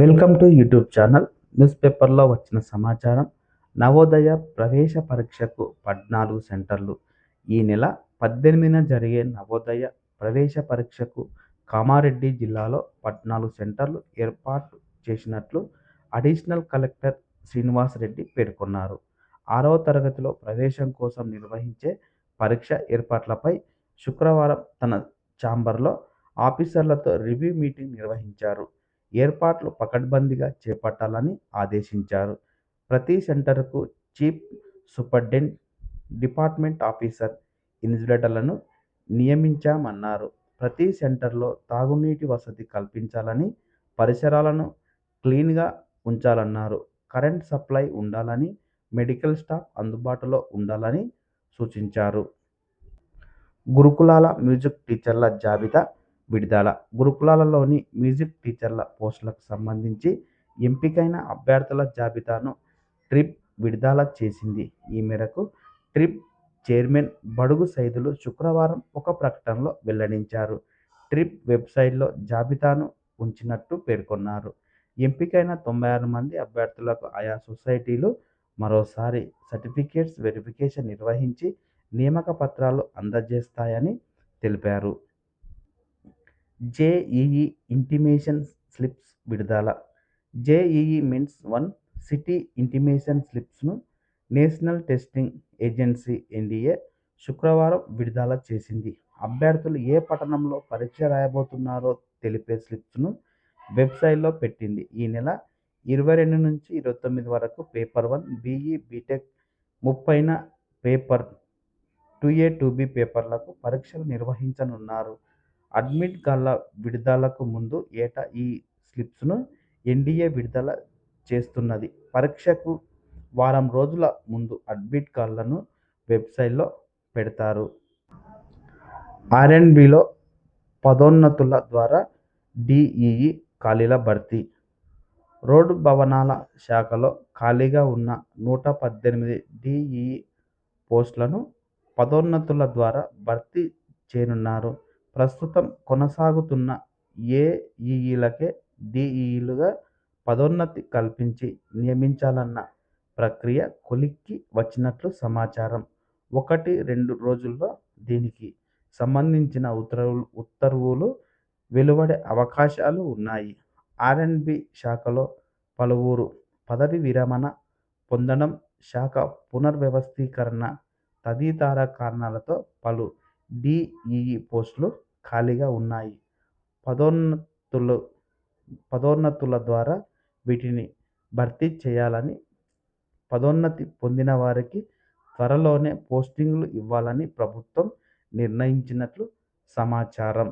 Welcome to YouTube channel. News పేపర్లో వచ్చిన సమాచారం నవోదయ ప్రవేశ పరీక్షకు పద్నాలుగు సెంటర్లు. ఈ నెల పద్దెనిమిదిన జరిగే నవోదయ ప్రవేశ పరీక్షకు కామారెడ్డి జిల్లాలో పద్నాలుగు సెంటర్లు ఏర్పాటు చేసినట్లు అడిషనల్ కలెక్టర్ శ్రీనివాస్ రెడ్డి పేర్కొన్నారు. ఆరవ తరగతిలో ప్రవేశం కోసం నిర్వహించే పరీక్ష ఏర్పాట్లపై శుక్రవారం తన ఛాంబర్లో ఆఫీసర్లతో రివ్యూ మీటింగ్ నిర్వహించారు. ఏర్పాట్లు పకడ్బందీగా చేపట్టాలని ఆదేశించారు. ప్రతి సెంటర్కు చీఫ్ సూపర్డెంట్ డిపార్ట్మెంట్ ఆఫీసర్ ఇన్విజిలేటర్లను నియమించామన్నారు. ప్రతి సెంటర్లో తాగునీటి వసతి కల్పించాలని పరిసరాలను క్లీన్గా ఉంచాలన్నారు. కరెంట్ సప్లై ఉండాలని మెడికల్ స్టాఫ్ అందుబాటులో ఉండాలని సూచించారు. గురుకులాల మ్యూజిక్ టీచర్ల జాబితా విడుదల. గురుకులాలలోని మ్యూజిక్ టీచర్ల పోస్టులకు సంబంధించి ఎంపికైన అభ్యర్థుల జాబితాను ట్రిప్ విడుదల చేసింది. ఈ మేరకు ట్రిప్ చైర్మన్ బడుగు సైదులు శుక్రవారం ఒక ప్రకటనలో వెల్లడించారు. ట్రిప్ వెబ్సైట్లో జాబితాను ఉంచినట్టు పేర్కొన్నారు. ఎంపికైన తొంభై ఆరు మంది అభ్యర్థులకు ఆయా సొసైటీలు మరోసారి సర్టిఫికేట్స్ వెరిఫికేషన్ నిర్వహించి నియామక పత్రాలు అందజేస్తాయని తెలిపారు. జేఈఈ ఇంటిమేషన్ స్లిప్స్ విడుదల. JEE mains one city intimation స్లిప్స్ను national testing agency NDA శుక్రవారం విడుదల చేసింది. అభ్యర్థులు ఏ పట్టణంలో పరీక్ష రాయబోతున్నారో తెలిపే స్లిప్స్ను వెబ్సైట్లో పెట్టింది. ఈ నెల ఇరవై రెండు నుంచి ఇరవై తొమ్మిది వరకు పేపర్ వన్ బీఈ బీటెక్ ముప్పైన paper two A two B పేపర్లకు పరీక్షలు నిర్వహించనున్నారు. అడ్మిట్ గల విడుదలకు ముందు ఏటా ఈ స్లిప్స్ను ఎన్డీఏ విడుదల చేస్తున్నది. పరీక్షకు వారం రోజుల ముందు అడ్మిట్ కార్డులను వెబ్సైట్లో పెడతారు. ఆర్ఎండ్బిలో పదోన్నతుల ద్వారా డిఈఈ ఖాళీల భర్తీ. రోడ్డు భవనాల శాఖలో ఖాళీగా ఉన్న నూట పద్దెనిమిది డిఈఈ పోస్టులను పదోన్నతుల ద్వారా భర్తీ చేయనున్నారు. ప్రస్తుతం కొనసాగుతున్న ఏఈఈలకే డీఈలుగా పదోన్నతి కల్పించి నియమించాలన్న ప్రక్రియ కొలిక్కి వచ్చినట్లు సమాచారం. ఒకటి రెండు రోజుల్లో దీనికి సంబంధించిన ఉత్తర్వులు ఉత్తర్వులు వెలువడే అవకాశాలు ఉన్నాయి. ఆర్ఎండ్బి శాఖలో పలువురు పదవీ విరమణ పొందడం శాఖ పునర్వ్యవస్థీకరణ తదితర కారణాలతో పలు డిఈఈ పోస్టులు ఖాళీగా ఉన్నాయి. పదోన్నతులు పదోన్నతుల ద్వారా వీటిని భర్తీ చేయాలని పదోన్నతి పొందిన వారికి త్వరలోనే పోస్టింగ్లు ఇవ్వాలని ప్రభుత్వం నిర్ణయించినట్లు సమాచారం.